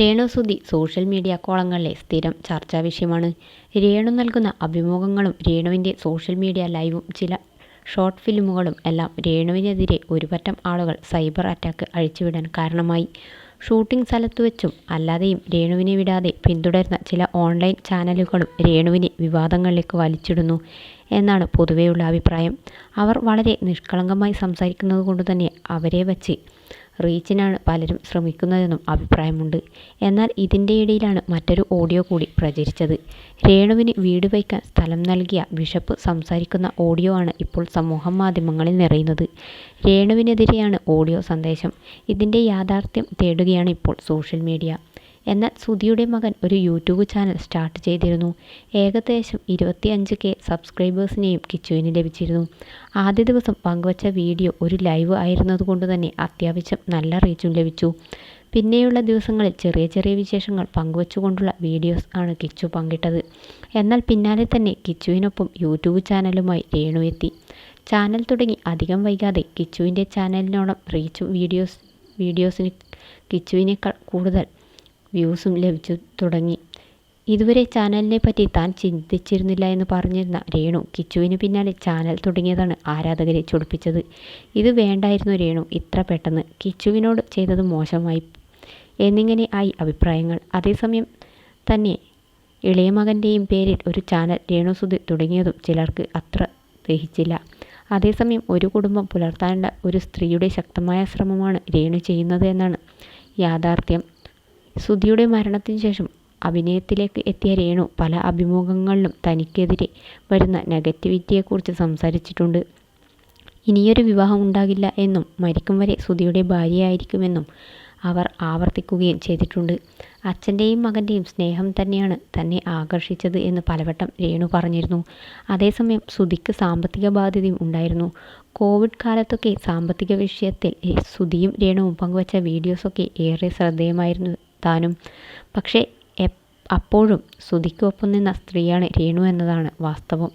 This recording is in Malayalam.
രേണു സുധി സോഷ്യൽ മീഡിയ കോളങ്ങളിലെ സ്ഥിരം ചർച്ചാ വിഷയമാണ്. രേണു നൽകുന്ന അഭിമുഖങ്ങളും രേണുവിന്റെ സോഷ്യൽ മീഡിയ ലൈവും ചില ഷോർട്ട് ഫിലിമുകളും എല്ലാം രേണുവിനെതിരെ ഒരുപറ്റം ആളുകൾ സൈബർ അറ്റാക്ക് അഴിച്ചുവിടാൻ കാരണമായി. ഷൂട്ടിംഗ് സ്ഥലത്തുവച്ചും അല്ലാതെയും രേണുവിനെ വിടാതെ പിന്തുടരുന്ന ചില ഓൺലൈൻ ചാനലുകളും രേണുവിനെ വിവാദങ്ങളിലേക്ക് വലിച്ചിടുന്നു. എന്നാണ് പൊതുവെയുള്ള അഭിപ്രായം. അവർ വളരെ നിഷ്കളങ്കമായി സംസാരിക്കുന്നത് കൊണ്ട് തന്നെ അവരെ വച്ച് റീച്ചിനാണ് പലരും ശ്രമിക്കുന്നതെന്നും അഭിപ്രായമുണ്ട്. എന്നാൽ ഇതിന്റെ ഇടയിലാണ് മറ്റൊരു ഓഡിയോ കൂടി പ്രചരിച്ചത്. രേണുവിന് വീട് വയ്ക്കാൻ സ്ഥലം നൽകിയ ബിഷപ്പ് സംസാരിക്കുന്ന ഓഡിയോ ആണ് ഇപ്പോൾ സമൂഹ മാധ്യമങ്ങളിൽ നിറയുന്നത്. രേണുവിനെതിരെയാണ് ഓഡിയോ സന്ദേശം. ഇതിന്റെ യാഥാർത്ഥ്യം തേടുകയാണ് ഇപ്പോൾ സോഷ്യൽ മീഡിയ. എന്നാൽ സുധിയുടെ മകൻ ഒരു യൂട്യൂബ് ചാനൽ സ്റ്റാർട്ട് ചെയ്തിരുന്നു. ഏകദേശം ഇരുപത്തിയഞ്ച് കെ സബ്സ്ക്രൈബേഴ്സിനെയും കിച്ചുവിന് ലഭിച്ചിരുന്നു. ആദ്യ ദിവസം പങ്കുവച്ച വീഡിയോ ഒരു ലൈവ് ആയിരുന്നതുകൊണ്ട് തന്നെ അത്യാവശ്യം നല്ല റീച്ചും ലഭിച്ചു. പിന്നെയുള്ള ദിവസങ്ങളിൽ ചെറിയ ചെറിയ വിശേഷങ്ങൾ പങ്കുവച്ചുകൊണ്ടുള്ള വീഡിയോസ് ആണ് കിച്ചു പങ്കിട്ടത്. എന്നാൽ പിന്നാലെ തന്നെ കിച്ചുവിനൊപ്പം യൂട്യൂബ് ചാനലുമായി രേണു എത്തി. ചാനൽ തുടങ്ങി അധികം വൈകാതെ കിച്ചുവിന്റെ ചാനലിനോളം റീച്ചും വീഡിയോസ് വീഡിയോസിന് കിച്ചുവിനേക്കാൾ കൂടുതൽ വ്യൂസും ലഭിച്ചു തുടങ്ങി. ഇതുവരെ ചാനലിനെ പറ്റി താൻ ചിന്തിച്ചിരുന്നില്ല എന്ന് പറഞ്ഞിരുന്ന രേണു കിച്ചുവിന് പിന്നാലെ ചാനൽ തുടങ്ങിയതാണ് ആരാധകരെ ചൊടിപ്പിച്ചത്. ഇത് വേണ്ടായിരുന്നു രേണു ഇത്ര പെട്ടെന്ന്. കിച്ചുവിനോട് ചെയ്തത് മോശമായി എന്നിങ്ങനെ ആയി അഭിപ്രായങ്ങൾ. അതേസമയം തന്നെ ഇളയ മകന്റെയും പേരിൽ ഒരു ചാനൽ രേണു സുധി തുടങ്ങിയതും ചിലർക്ക് അത്ര ദഹിച്ചില്ല. അതേസമയം ഒരു കുടുംബം പുലർത്താനുള്ള ഒരു സ്ത്രീയുടെ ശക്തമായ ശ്രമമാണ് രേണു ചെയ്യുന്നത് എന്നാണ് യാഥാർത്ഥ്യം. സുധിയുടെ മരണത്തിന് ശേഷം അഭിനയത്തിലേക്ക് എത്തിയ രേണു പല അഭിമുഖങ്ങളിലും തനിക്കെതിരെ വരുന്ന നെഗറ്റിവിറ്റിയെക്കുറിച്ച് സംസാരിച്ചിട്ടുണ്ട്. ഇനിയൊരു വിവാഹം ഉണ്ടാകില്ല എന്നും മരിക്കും വരെ സുധിയുടെ ഭാര്യയായിരിക്കുമെന്നും അവർ ആവർത്തിക്കുകയും ചെയ്തിട്ടുണ്ട്. അച്ഛന്റെയും മകന്റെയും സ്നേഹം തന്നെയാണ് തന്നെ ആകർഷിച്ചത് എന്ന് പലവട്ടം രേണു പറഞ്ഞിരുന്നു. അതേസമയം സുധിക്ക് സാമ്പത്തിക ബാധ്യതയും ഉണ്ടായിരുന്നു. കോവിഡ് കാലത്തൊക്കെ സാമ്പത്തിക വിഷയത്തിൽ സുധിയും രേണുവും പങ്കുവച്ച വീഡിയോസൊക്കെ ഏറെ ശ്രദ്ധേയമായിരുന്നു. താനും പക്ഷേ അപ്പോഴും സുധിക്കൊപ്പം നിന്ന സ്ത്രീയാണ് രേണു എന്നതാണ് വാസ്തവം.